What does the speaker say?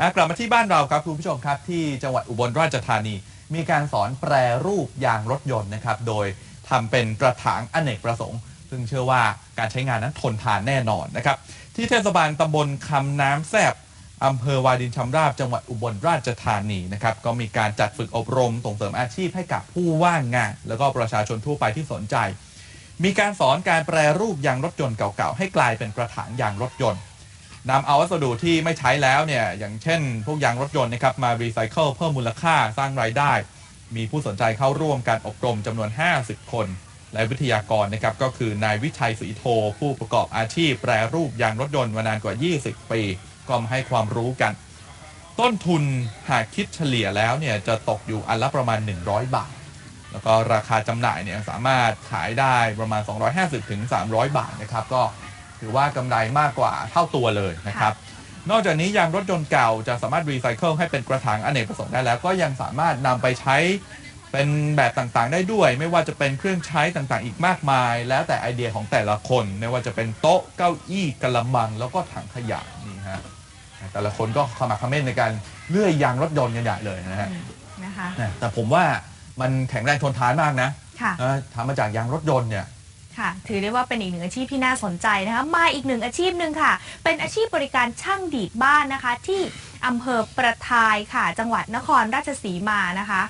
อะกลับมาที่บ้านเราครับคุณผู้ชมครับ ที่จังหวัดอุบลราชธานี มีการสอนแปรรูปยางรถยนต์นะครับ โดยทำเป็นกระถางอเนกประสงค์ ซึ่งเชื่อว่าการใช้งานนั้นทนทานแน่นอนนะครับ ที่เทศบาลตำบลคำน้ำแซบอำเภอวาดินชำราบจังหวัดอุบลราชธานีนะครับก็มีการจัดฝึกอบรมส่งเสริมอาชีพให้กับผู้ว่างงาน แล้วก็ประชาชนทั่วไปที่สนใจ มีการสอนการแปรรูปยางรถยนต์เก่าๆ ให้กลายเป็นกระถางยางรถยนต์ นำเอาวัสดุที่ไม่ใช้แล้วเนี่ยอย่างเช่น พวกยางรถยนต์นะครับมารีไซเคิลเพิ่มมูลค่าสร้างรายได้ มีผู้สนใจเข้าร่วมการอบรมจำนวน 50 คน และวิทยากรนะครับก็คือนายวิชัยศรีโท ผู้ประกอบอาชีพแปรรูปยางรถยนต์มานานกว่า 20 ปีก็มาให้ความรู้กัน ต้นทุนหากคิดเฉลี่ยแล้วเนี่ยจะตกอยู่อันละประมาณ 100 บาท แล้วก็ราคาจำหน่ายเนี่ยสามารถขายได้ประมาณ 250ถึง300 บาทนะครับก็ ถือว่ากำไรมากกว่าเท่าตัวเลยนะครับ นอกจากนี้ยางรถยนต์เก่าจะสามารถรีไซเคิลให้เป็นกระถางอเนกประสงค์ได้แล้ว ก็ยังสามารถนำไปใช้เป็นแบบต่างๆ ได้ด้วย ไม่ว่าจะเป็นเครื่องใช้ต่างๆ อีกมากมาย แล้วแต่ไอเดียของแต่ละคน ไม่ว่าจะเป็นโต๊ะเก้าอี้กระมัง แล้วก็ถังขยะนี่ฮะแต่ละคนก็ขมักเขม้นในการเลื่อยยางรถยนต์กันใหญ่เลยนะฮะอืมนะคะแต่ผมว่ามันแข็งแรงทนทานมากนะค่ะเออทำมาจากยางรถยนต์เนี่ย ค่ะ ถือได้ว่าเป็นอีกหนึ่งอาชีพที่น่าสนใจนะคะมาอีกหนึ่งอาชีพหนึ่งค่ะ เป็นอาชีพบริการช่างดีดบ้านนะคะ ที่อำเภอประทายค่ะ จังหวัดนครราชสีมานะคะ